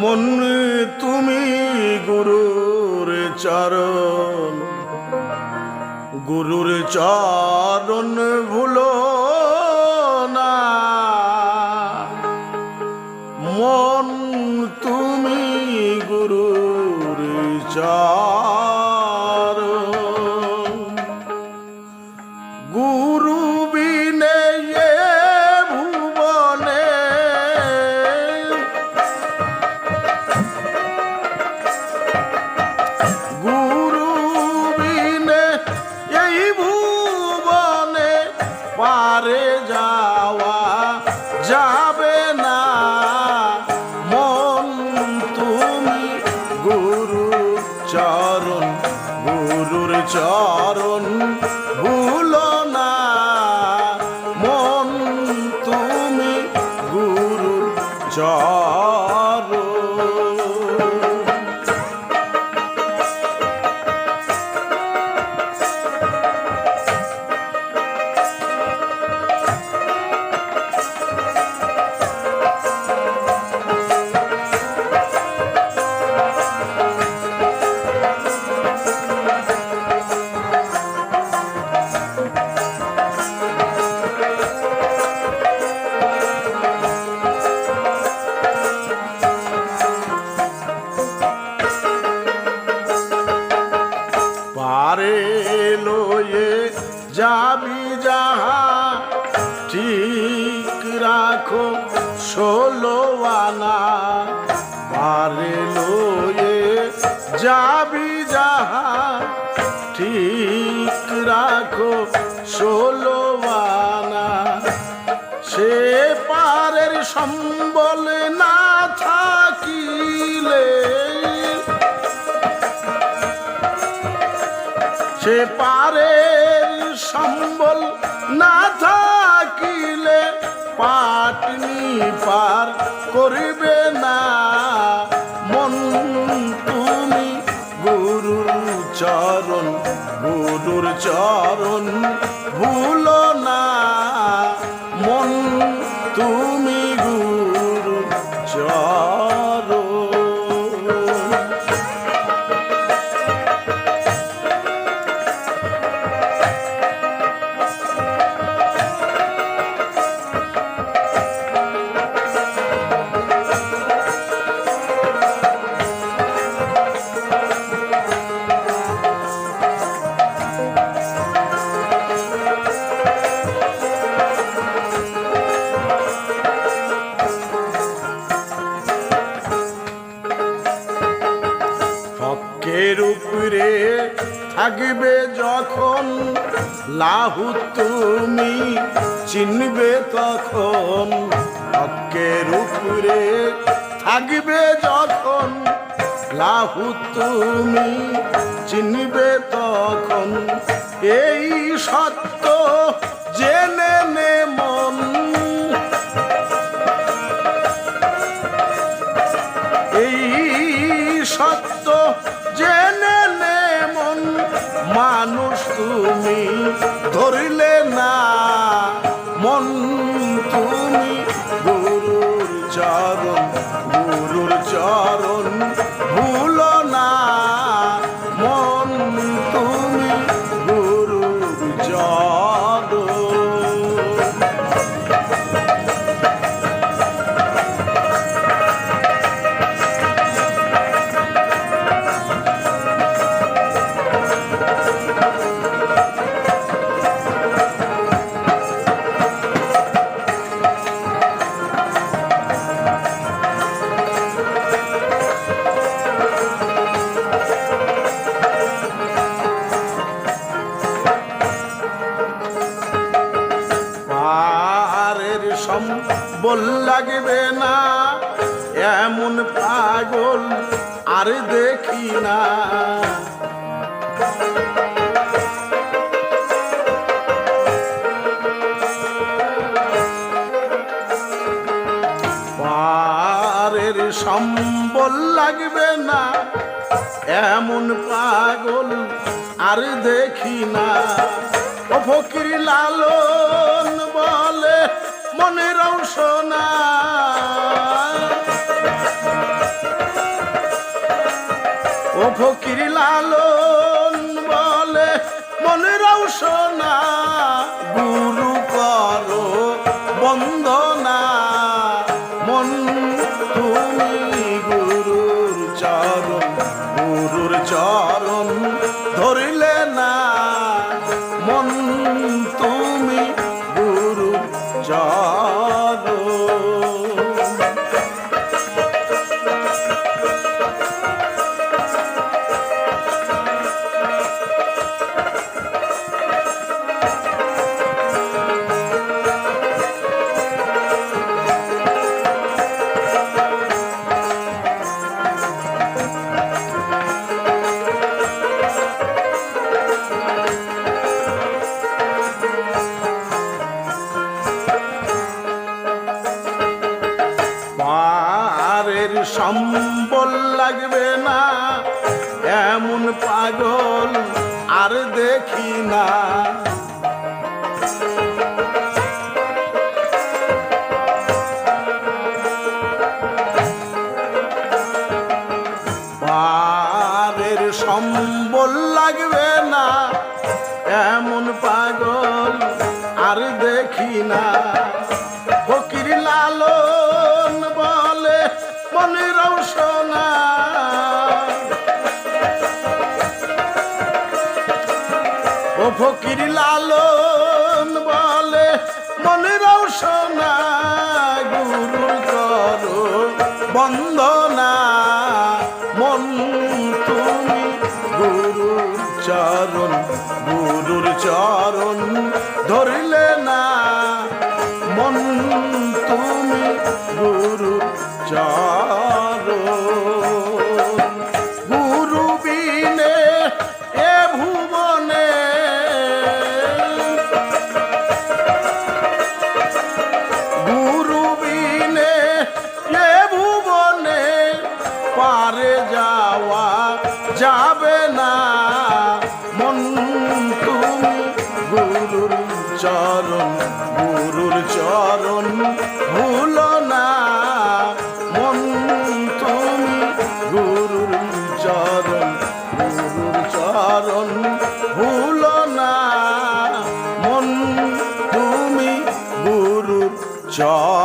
মন তুমি গুরুর চরণ গুরুর চরণ ভুলো যাওয়া যাবে না। মন তুমি গুরু চরণ, গুরুর চরণ ভুলো না। মন তুমি গুরুর চরণ। রাখো ষোলো আনা, পারে লয়ে যাবি যাহা। ঠিক রাখো ষোলো আনা, সে পারের সম্বল না থাকিলে। সে পারের সম্বল না পার করিবে না। মন তুমি গুরুর চরণ গুরুর চরণ। থাকবে যখন লাহু তুমি চিনবে তখন হকের উপরে থাকবে যখন লাহু তুমি চিনবে তখন এই সত্য you. সম্বল লাগবে না। এমন পাগল আর দেখি না। পারের সম্বল লাগবে না। এমন পাগল আর দেখি না। ফকির লালন বলে মনের অংশ না। ও ফকির লালন বলে মনের অংশ না। সম্বল লাগবে না। এমন পাগল আর দেখি না। পারের সম্বল লাগবে না। এমন পাগল আর দেখি না। ফকির লালন বলে, মনের সোনা গুরু করো বন্দনা, মন তুমি গুরুর চরণ গুরুর চরণ ধরলে না। মন তুমি গুরু চরণ। চরণ, গুরুর চরণ, ভুল না। মন তুমি গুরুর চরণ গুরুর চরণ, ভুল না। মন তুমি গুরুর চরণ।